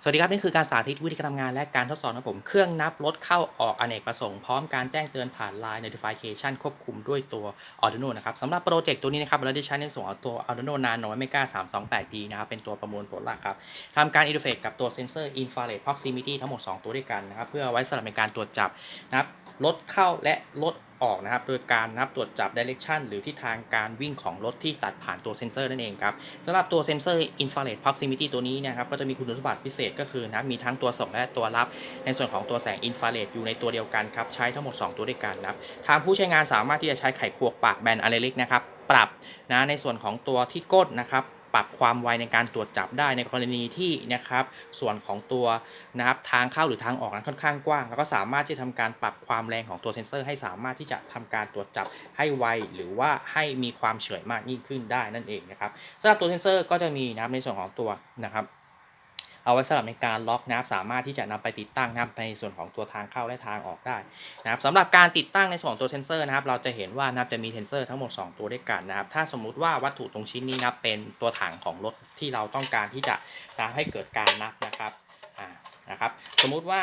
สวัสดีครับ นี่คือการสาธิตวิธีการทำงานและการทดสอบนะครับผมเครื่องนับรถเข้าออกอเนกประสงค์พร้อมการแจ้งเตือนผ่าน Line Notification ควบคุมด้วยตัว Arduino นะครับสำหรับโปรเจกต์ตัวนี้นะครับเราได้ใช้ในส่วนของตัว Arduino Nano Mega 328P นะครับเป็นตัวประมวลผลหลักครับทำการอินเทอร์เฟซกับตัวเซนเซอร์ Infrared Proximity ทั้งหมด 2 ตัวด้วยกันนะครับเพื่อไว้สำหรับในการตรวจจับนะครับรถเข้าและรถออกนะครับ โดยการนับตรวจจับ Direction หรือทิศทางการวิ่งของรถที่ตัดผ่านตัวเซนเซอร์นั่นเองครับสำหรับตัวเซนเซอร์ infrared proximity ตัวนี้นะครับก็จะมีคุณสมบัติพิเศษก็คือนะมีทั้งตัวส่งและตัวรับ ในส่วนของตัวแสงอินฟราเรดอยู่ในตัวเดียวกันครับใช้ทั้งหมด 2 ตัวด้วยกันนะครับทางผู้ใช้งานสามารถที่จะใช้ไขควงปากแบนอะเลริกนะครับปรับนะในส่วนของตัวที่ก้นนะครับ ปรับความไวในการตรวจจับได้ในกรณีที่นะครับส่วนของตัวนะครับทางเข้าหรือทางออกนั้นค่อนข้างกว้าง แล้วก็สามารถที่จะทำการปรับความแรงของตัวเซนเซอร์ ให้สามารถที่จะทำการตรวจจับให้ไว หรือว่าให้มีความเฉยมากยิ่งขึ้นได้นั่นเองนะครับสำหรับตัวเซนเซอร์ก็จะมีนะครับในส่วนของตัวนะครับ เอาไว้สำหรับในการล็อกนะครับสามารถที่จะนำไปติดตั้งนะครับในส่วนของตัวทางเข้าและทางออกได้นะครับสำหรับการติดตั้งในส่วนของตัวเซนเซอร์นะครับเราจะเห็นว่านับจะมีเซนเซอร์ทั้งหมด 2 ตัวด้วยกันนะครับถ้าสมมุติว่าวัตถุตรงชิ้นนี้นับเป็นตัวถังของรถที่เราต้องการที่จะทำให้เกิดการนับนะครับอ่านะครับ สมมุติว่า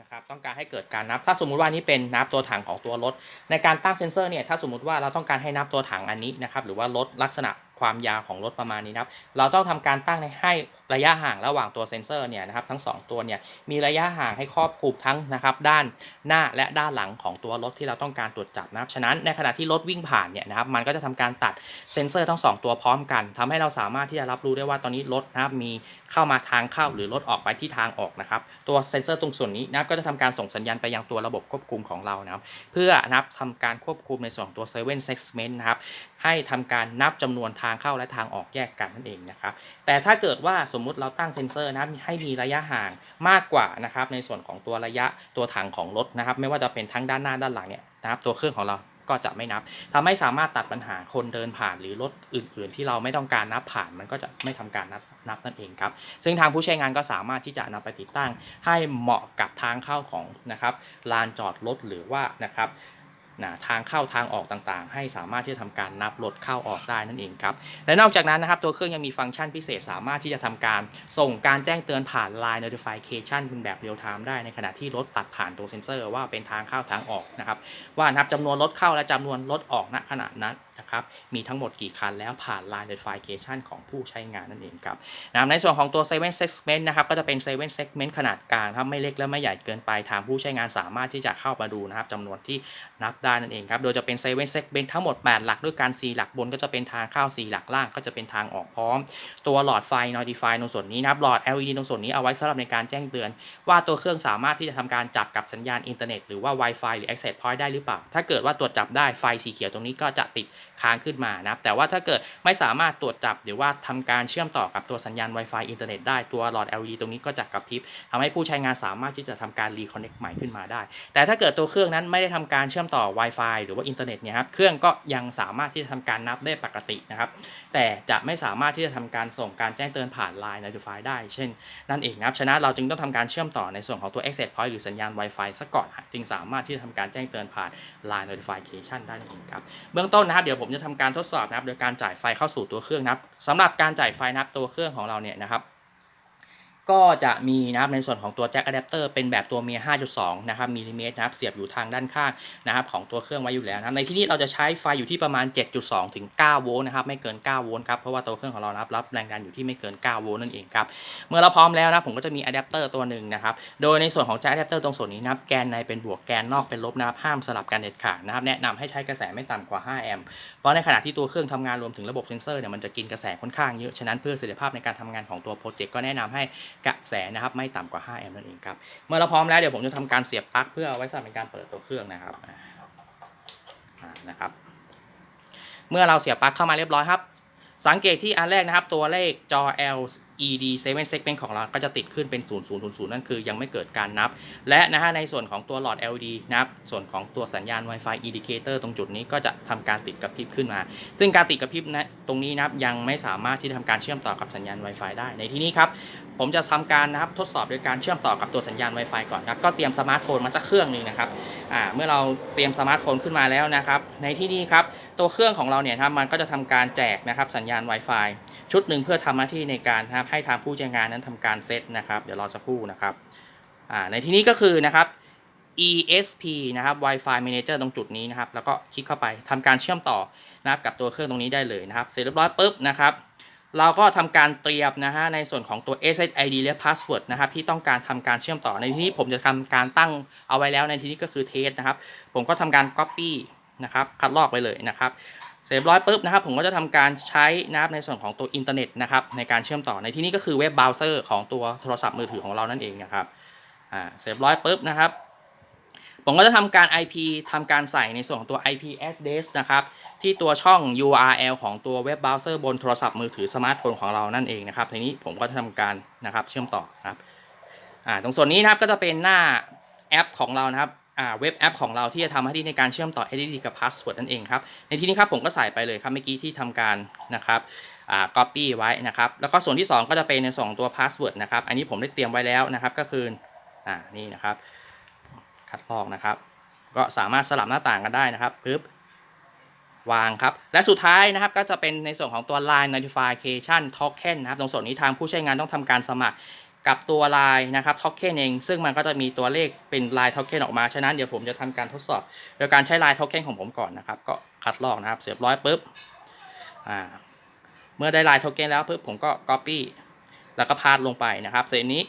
นะครับต้องการให้เกิดการนับ ถ้าสมมุติว่านี่เป็นนับตัวถังของตัวรถ ในการตั้งเซนเซอร์เนี่ย ถ้าสมมุติว่าเราต้องการให้นับตัวถังอันนี้นะครับ หรือว่าลดลักษณะความยาวของรถประมาณนี้นะครับ เราต้องทำการตั้งให้ระยะห่างระหว่างตัวเซ็นเซอร์เนี่ยนะครับทั้ง 2 ตัวเนี่ยมีระยะห่างให้ครอบคลุมทั้งนะครับด้านหน้าและด้านหลังของตัวรถที่เราต้องการตรวจจับนะครับฉะนั้นในขณะที่รถวิ่งผ่านเนี่ยนะครับมันก็จะทำการตัดเซ็นเซอร์ทั้ง 2 ตัวพร้อมกันทำให้เราสามารถที่จะรับรู้ได้ว่าตอนนี้รถนะครับมีเข้ามาทางเข้าหรือรถออกไปที่ทางออกนะครับตัวเซ็นเซอร์ตรงส่วนนี้นะครับก็จะทำการส่งสัญญาณไปยังตัวระบบควบคุมของเรานะครับเพื่อนะครับทำการควบคุมในส่วนของตัว7 segment นะครับให้ทำการนับจำนวนทางเข้าและทางออกแยกกันนั่นเองนะครับแต่ถ้าเกิดว่าสมมุติเราตั้งเซ็นเซอร์นะครับให้มีระยะห่างมากกว่านะครับในส่วนของตัวระยะตัวถังของรถนะครับ ไม่ว่าจะเป็นทั้งด้านหน้าด้านหลังเนี่ยนะครับตัวเครื่องของเราก็จะไม่นับทำให้สามารถตัดปัญหาคนเดินผ่านหรือรถอื่น ๆ ที่เราไม่ต้องการนับผ่านมันก็จะไม่ทำการนับนับนั่นเองครับ ซึ่งทางผู้ใช้งานก็สามารถที่จะนำไปติดตั้ง ให้เหมาะกับทางเข้าของนะครับลานจอดรถหรือว่านะครับ นะทางเข้าทางออกต่างๆ ให้สามารถที่จะทำการนับรถเข้าออกได้นั่นเองครับ และนอกจากนั้นนะครับตัวเครื่องยังมีฟังก์ชันพิเศษสามารถที่จะทำการส่งการแจ้งเตือนผ่าน Line Notification เป็นแบบเรียลไทม์ได้ในขณะที่รถตัดผ่านตัวเซ็นเซอร์ว่าเป็นทางเข้าทางออกนะครับว่านับจำนวนรถเข้าและจำนวนรถออกณขณะนั้น นะครับ มีทั้งหมดกี่คันแล้วผ่าน Line Notification ของผู้ใช้งานนั่นเองครับนะในส่วนของตัว 7 segment นะครับก็จะเป็น 7 segment ขนาดกลางครับไม่เล็กและไม่ใหญ่เกินไปทางผู้ใช้งานสามารถที่จะเข้ามาดูนะครับจำนวนที่นับได้นั่นเองครับโดยจะเป็น 7 segment ทั้งหมด 8 หลักด้วยกัน4หลักบนก็จะเป็นทางเข้า4หลักล่างก็จะเป็นทางออกพร้อม ตัวหลอดไฟ notify ตรงส่วนนี้นะครับหลอด LED ตรงส่วนนี้เอาไว้สำหรับในการแจ้งเตือน ว่าตัวเครื่องสามารถที่จะทำการจับกับสัญญาณอินเทอร์เน็ตหรือว่า Wi-Fi หรือ Access Point ได้หรือเปล่า ถ้าเกิดว่าตรวจจับได้ไฟสีเขียวตรงนี้ก็จะติดค้างขึ้นมานะครับแต่ว่าถ้าเกิดไม่สามารถตรวจจับหรือว่าทำการเชื่อมต่อกับตัวสัญญาณ Wi-Fi อินเทอร์เน็ตได้ตัวหลอด LED ตรงนี้ก็จะกระพริบทำให้ผู้ใช้งานสามารถที่จะทำการ reconnect ใหม่ขึ้นมาได้ แต่ถ้าเกิดตัวเครื่องนั้นไม่ได้ทำการเชื่อมต่อ Wi-Fi หรือว่าอินเทอร์เน็ตเนี่ยครับเครื่องก็ยังสามารถที่จะทำการนับได้ปกตินะครับแต่จะไม่สามารถที่จะทำการส่งการแจ้งเตือนผ่าน Line Notify ได้ เช่น นั่นเองนะครับฉะนั้นเราจึงต้องทำการเชื่อมต่อในส่วนของตัว Access Point หรือสัญญาณ Wi-Fi ซะก่อนจึงสามารถที่จะทำการแจ้งเตือนผ่าน Line Notification ได้นั่นเองครับเบื้องต้นนะครับเดี๋ยวผมจะทำการทดสอบนะครับ โดยการจ่ายไฟเข้าสู่ตัวเครื่องนะครับสำหรับการจ่ายไฟนะครับตัวเครื่องของเราเนี่ยนะครับ ก็จะมีนะครับในส่วนของตัวแจ็คอะแดปเตอร์เป็นแบบตัวเมีย 5.2 นะครับมิลลิเมตรนะครับเสียบอยู่ทางด้านข้างนะครับของตัวเครื่องไว้อยู่แล้วนะครับในที่นี้เราจะใช้ไฟอยู่ที่ประมาณ 7.2 ถึง 9 โวลต์นะครับไม่เกิน 9 โวลต์ครับเพราะว่าตัวเครื่องของเรานะครับรับแรงดันอยู่ที่ไม่เกิน 9 โวลต์นั่นเองครับเมื่อเราพร้อมแล้วนะผมก็จะมีอะแดปเตอร์ตัวหนึ่งนะครับโดยในส่วนของแจ็คอะแดปเตอร์ตรงส่วนนี้นะครับแกนในเป็นบวกแกนนอกเป็นลบนะครับห้ามสลับกันเด็ดขาดนะครับแนะนำให้ใช้กระแสไม่ต่ำกว่า 5 แอมป์เพราะในขณะที่ตัวเครื่องทำงานรวมถึงระบบเซนเซอร์เนี่ยมันจะกินกระแสค่อนข้างเยอะฉะนั้นเพื่อประสิทธิภาพในการทำงานของตัวโปรเจกต์ก็แนะนำให้ กระแสนะครับไม่ต่ำกว่า 5 แอมป์นั่นเองครับ เมื่อเราพร้อมแล้วเดี๋ยวผมจะทำการเสียบปลั๊กเพื่อเอาไว้สำหรับในการเปิดตัวเครื่องนะครับนะครับ เมื่อเราเสียบปลั๊กเข้ามาเรียบร้อยครับ สังเกตที่อันแรกนะครับ ตัวเลขจอ e.d. 7 segment ของเราก็จะติดขึ้นเป็น 0000 นั่นคือยังไม่เกิดการนับ และนะฮะในส่วนของตัวหลอด LED นะครับ ส่วนของตัวสัญญาณ Wi-Fi indicator ตรงจุดนี้ก็จะทำการติดกระพริบขึ้นมา ซึ่งการติดกระพริบนะตรงนี้นะครับยังไม่สามารถที่จะทำการเชื่อมต่อกับสัญญาณ Wi-Fi ได้ในที่นี้ครับผมจะทำการนะครับทดสอบโดยการเชื่อมต่อกับตัวสัญญาณ Wi-Fi ก่อนครับก็เตรียมสมาร์ทโฟนมาสักเครื่องหนึ่งนะครับอ่าเมื่อเราเตรียมสมาร์ทโฟนขึ้นมาแล้วนะครับ ในที่นี้ครับตัวเครื่องของเราเนี่ยครับมันก็จะทำการแจกนะครับสัญญาณ Wi-Fi ชุดหนึ่งเพื่อทำหน้าที่ในการนะครับให้ทางผู้ใช้งานนั้นทำการเซตนะครับ เดี๋ยวรอสักครู่นะครับในที่นี้ก็คือนะครับ ESP นะครับ Wi-Fi Manager ตรงจุดนี้นะครับ แล้วก็คลิกเข้าไปทำการเชื่อมต่อนะครับกับตัวเครื่องตรงนี้ได้เลยนะครับ เสร็จเรียบร้อยปุ๊บนะครับ เราก็ทำการเตรียมนะฮะในส่วนของตัว SSID และ Password นะครับที่ต้องการทำการเชื่อมต่อ ในที่นี้ผมจะทำการตั้งเอาไว้แล้วในที่นี้ก็คือเทสนะครับ ผมก็ทำการ Copy นะครับ คัดลอกไปเลยนะครับ เสร็จเรียบร้อยปุ๊บนะครับผมก็จะทำการใช้นะครับในส่วนของตัวอินเทอร์เน็ตนะครับในการเชื่อมต่อในที่นี้ก็คือเว็บเบราว์เซอร์ของตัวโทรศัพท์มือถือของเรานั่นเองนะครับอ่าเสร็จเรียบร้อยปุ๊บนะครับผมก็จะทำการ IP ทำการใส่ในส่วนของตัว IP address นะครับที่ตัวช่อง URL ของตัวเว็บเบราว์เซอร์บนโทรศัพท์มือถือสมาร์ทโฟนของเรานั่นเองนะครับทีนี้ผมก็จะทำการนะครับเชื่อมต่อนะครับอ่าตรงส่วนนี้นะครับก็จะเป็นหน้าแอปของเรานะครับ เว็บแอปของเราที่จะทำหน้าที่ในการเชื่อมต่อ ID กับ password นั่นเองครับ ในที่นี้ครับผมก็ใส่ไปเลยครับเมื่อกี้ที่ทำการนะครับอ่า copy ไว้นะครับ แล้วก็ส่วนที่ 2 ก็จะเป็นในส่วนของตัว password นะครับ อันนี้ผมได้เตรียมไว้แล้วนะครับ ก็คืออ่านี่นะครับ คัดลอกนะครับ ก็สามารถสลับหน้าต่างกันได้นะครับปึ๊บวางครับ และสุดท้ายนะครับก็จะเป็นในส่วนของตัว Line Notification Token นะครับ ตรงส่วนนี้ทางผู้ใช้งานต้องทำการสมัคร กับตัว Line นะครับ Token เอง ซึ่งมันก็จะมีตัวเลขเป็น Line Token ออกมา ฉะนั้นเดี๋ยวผมจะทำการทดสอบ โดยการใช้ Line Token ของผมก่อนนะครับ ก็คัดลอกนะครับ เสียบร้อยปุ๊บอ่าเมื่อได้ Line Token แล้วปุ๊บผมก็ Copy แล้วก็พาดลงไปนะครับเสร็จนี้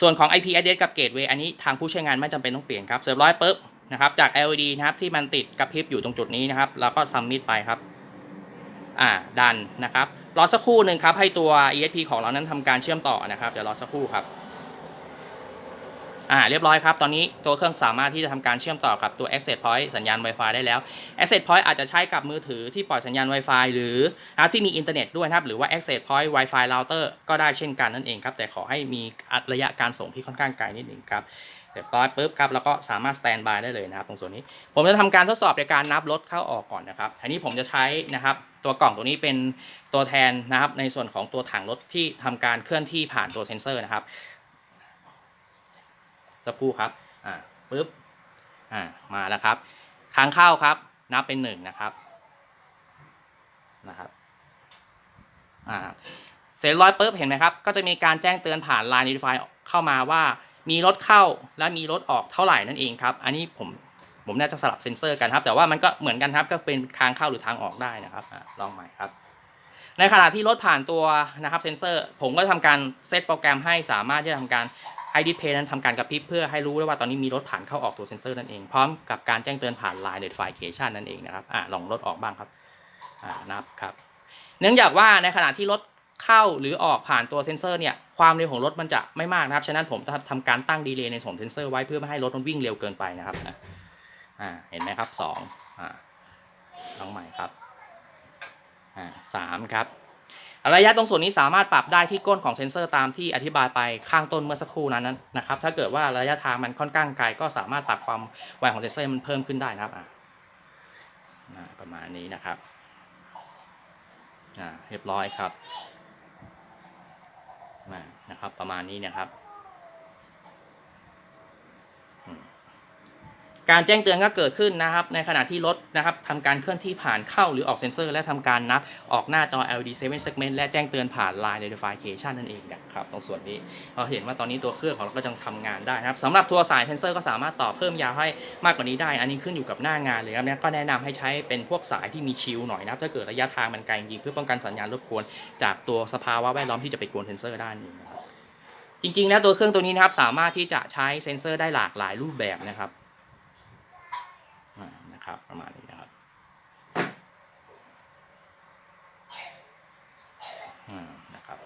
ส่วนของ IP address กับ gateway อันนี้ทางผู้ใช้งานไม่จำเป็นต้องเปลี่ยนครับเสร็จร้อยปุ๊บนะครับจาก LED นะครับที่มันติดกระพริบอยู่ตรงจุดนี้นะครับ แล้วก็ submit ไปครับ อ่าดันนะครับรอสักครู่หนึ่งครับให้ตัว ESP ของเรานั้นทำการเชื่อมต่อนะครับเดี๋ยวรอสักครู่ครับอ่าเรียบร้อยครับ ตอนนี้ตัวเครื่องสามารถที่จะทำการเชื่อมต่อกับตัว access point สัญญาณ Wi-Fi ได้แล้ว access point อาจจะใช้กับมือถือที่ปล่อยสัญญาณ Wi-Fi หรือนะครับที่มีอินเทอร์เน็ตด้วยนะครับ หรือว่า access point Wi-Fi router ก็ได้เช่นกันนั่นเองครับ แต่ขอให้มีระยะการส่งที่ค่อนข้างไกลนิดหนึ่งครับ เสร็จร้อยปุ๊บครับแล้วก็สามารถ stand by ได้เลยนะครับ ตรงส่วนนี้ ผมจะทำการทดสอบในการนับรถเข้าออกก่อนนะครับอันนี้ผมจะใช้นะครับ ตัวกล่องตัวนี้เป็นตัวแทนนะครับ ในส่วนของตัวถังรถที่ทำการเคลื่อนที่ผ่านตัวเซนเซอร์นะครับสักครู่ครับอ่าปุ๊บอ่ามาแล้วครับทางเข้าครับ นับเป็นหนึ่งนะครับนะครับอ่าเสร็จร้อยปุ๊บเห็นไหมครับ ก็จะมีการแจ้งเตือนผ่าน Line Notify เข้ามาว่า มีรถเข้าและมีรถออกเท่าไหร่นั่นเองครับ อันนี้ผมผมน่าจะสลับเซ็นเซอร์กันครับ แต่ว่ามันก็เหมือนกันครับ ก็เป็นทางเข้าหรือทางออกได้นะครับลองใหม่ครับ ในขณะที่รถผ่านตัวนะครับเซ็นเซอร์ ผมก็ทำการเซตโปรแกรมให้สามารถที่จะทำการให้ดิสเพย์นั้นทำการกระพริบเพื่อให้รู้ได้ว่าตอนนี้มีรถผ่านเข้าออกตัวเซ็นเซอร์นั่นเองพร้อมกับการแจ้งเตือนผ่าน Line Notification นั่นเองนะครับอ่าลองรถออกบ้างครับอ่านับครับ เนื่องจากว่าในขณะที่รถ เข้าหรือออกผ่านตัวเซ็นเซอร์เนี่ยความเร็วของรถมันจะไม่มากนะครับ ฉะนั้นผมจะทำการตั้งดีเลย์ในส่วนเซนเซอร์ไว้เพื่อไม่ให้รถมันวิ่งเร็วเกินไปนะครับอ่าเห็นไหมครับสองอ่าลองใหม่ครับอ่าสามครับระยะตรงส่วนนี้สามารถปรับได้ที่ก้นของเซ็นเซอร์ตามที่อธิบายไปข้างต้นเมื่อสักครู่นั้นนะครับ ถ้าเกิดว่าระยะทางมันค่อนข้างไกลก็สามารถปรับความไวของเซ็นเซอร์มันเพิ่มขึ้นได้นะครับอ่าประมาณนี้นะครับอ่าเรียบร้อยครับ นะครับ ประมาณนี้นะครับอืม การแจ้งเตือนก็เกิดขึ้นนะครับ ในขณะที่รถนะครับทำการเคลื่อนที่ผ่านเข้าหรือออกเซ็นเซอร์ และทำการนับออกหน้าจอ LED 7 segment และแจ้งเตือนผ่าน Line Notification นั่นเองนะครับตรงส่วนนี้เราเห็นว่าตอนนี้ตัวเครื่องของเราก็ยังทำงานได้นะครับสำหรับตัวสายเซนเซอร์ก็สามารถต่อเพิ่มยาวให้มากกว่านี้ได้ อันนี้ขึ้นอยู่กับหน้างานเลยครับเนี่ยก็แนะนำให้ใช้เป็นพวกสายที่มีชิลหน่อยนะครับถ้าเกิดระยะทางมันไกลจริงเพื่อป้องกันสัญญาณรบกวน จากตัวสภาวะแวดล้อมที่จะไปกวนเซนเซอร์ได้นี่นะครับจริงๆแล้วตัวเครื่องตัวนี้นะครับสามารถที่จะใช้เซนเซอร์ได้หลากหลายรูปแบบนะครับอ่านะครับประมาณนี้นะครับอืมนะครับ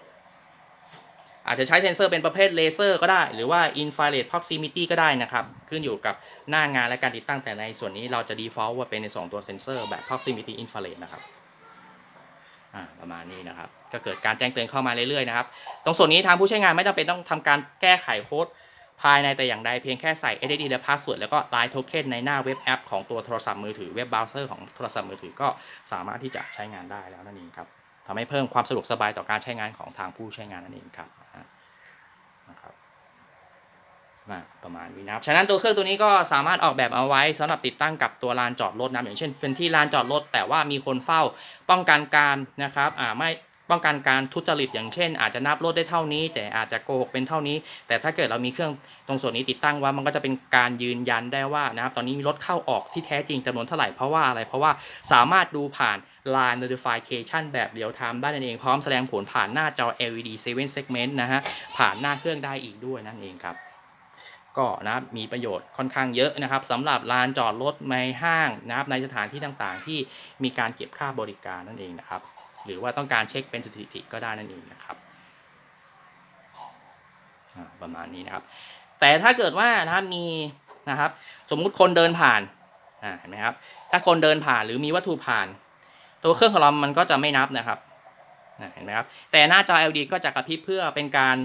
อาจจะใช้เซนเซอร์เป็นประเภทเลเซอร์ก็ได้ หรือว่า infrared proximity ก็ได้นะครับ ขึ้นอยู่กับหน้างานและการติดตั้งแต่ในส่วนนี้เราจะ default ว่าเป็นในสองตัวเซนเซอร์แบบ proximity infrared นะครับประมาณนี้นะครับ ก็เกิดการแจ้งเตือนเข้ามาเรื่อยๆนะครับ ตรงส่วนนี้ทางผู้ใช้งานไม่จำเป็นต้องทำการแก้ไขโค้ดภายในแต่อย่างใดเพียงแค่ใส่ SSD และ password แล้วก็ Line Token ในหน้าเว็บแอปของตัวโทรศัพท์มือถือเว็บเบราว์เซอร์ของโทรศัพท์มือถือก็สามารถที่จะใช้งานได้แล้วนั่นเองครับ ทำให้เพิ่มความสะดวกสบายต่อการใช้งานของทางผู้ใช้งานนั่นเองครับนะครับมาประมาณนี้นะครับ ฉะนั้นตัวเครื่องตัวนี้ก็สามารถออกแบบเอาไว้สำหรับติดตั้งกับตัวลานจอดรถนะอย่างเช่นเป็นที่ลานจอดรถ แต่ว่ามีคนเฝ้าป้องกันการนะครับอ่าไม่ป้องกันการทุจริตอย่างเช่น อาจจะนับรถได้เท่านี้ แต่อาจจะโกหกเป็นเท่านี้ แต่ถ้าเกิดเรามีเครื่องตรงส่วนนี้ติดตั้งไว่ามันก็จะเป็นการยืนยันได้ว่านะครับตอนนี้มีรถเข้าออกที่แท้จริงจำนวนเท่าไหร่เพราะว่าอะไรเพราะว่าสามารถดูผ่าน Line Notification แบบเรียลไทม์ได้นั่นเองพร้อมแสดงผลผ่านหน้าจอ LED 7 segment นะฮะผ่านหน้าเครื่องได้อีกด้วยนั่นเองครับก็นะมีประโยชน์ค่อนข้างเยอะนะครับสำหรับลานจอดรถในห้างนะครับในสถานที่ต่างๆ ที่มีการเก็บค่าบริการนั่นเองนะครับ หรือว่าต้องการเช็คเป็นสถิติก็ได้นั่นเองนะครับประมาณนี้นะครับ แต่ถ้าเกิดว่านะครับมีนะครับ สมมุติคนเดินผ่านอ่าเห็นไหมครับ ถ้าคนเดินผ่านหรือมีวัตถุผ่าน ตัวเครื่องของเรามันก็จะไม่นับนะครับเห็นไหมครับแต่หน้าจอ LED ก็จะกระพริบเพื่อเป็นการ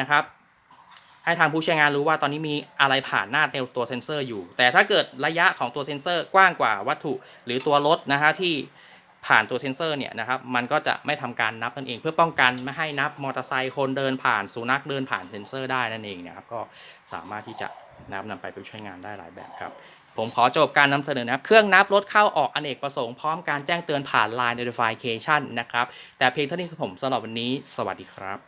นะครับให้ทางผู้ใช้งานรู้ว่าตอนนี้มีอะไรผ่านหน้าตัวเซ็นเซอร์อยู่ แต่ถ้าเกิดระยะของตัวเซ็นเซอร์กว้างกว่าวัตถุ หรือตัวรถนะฮะที่ผ่านตัวเซ็นเซอร์เนี่ยนะครับมันก็จะไม่ทำการนับนั่นเอง เพื่อป้องกันไม่ให้นับมอเตอร์ไซค์คนเดินผ่านสุนัขเดินผ่านเซ็นเซอร์ได้นั่นเองนะครับก็สามารถที่จะนับนำไปใช้งานได้หลายแบบครับ ผมขอจบการนำเสนอนะเครื่องนับรถเข้าออกอเนกประสงค์พร้อมการแจ้งเตือนผ่าน Line Notification นะครับ แต่เพียงเท่านี้คือผมสำหรับวันนี้ สวัสดีครับ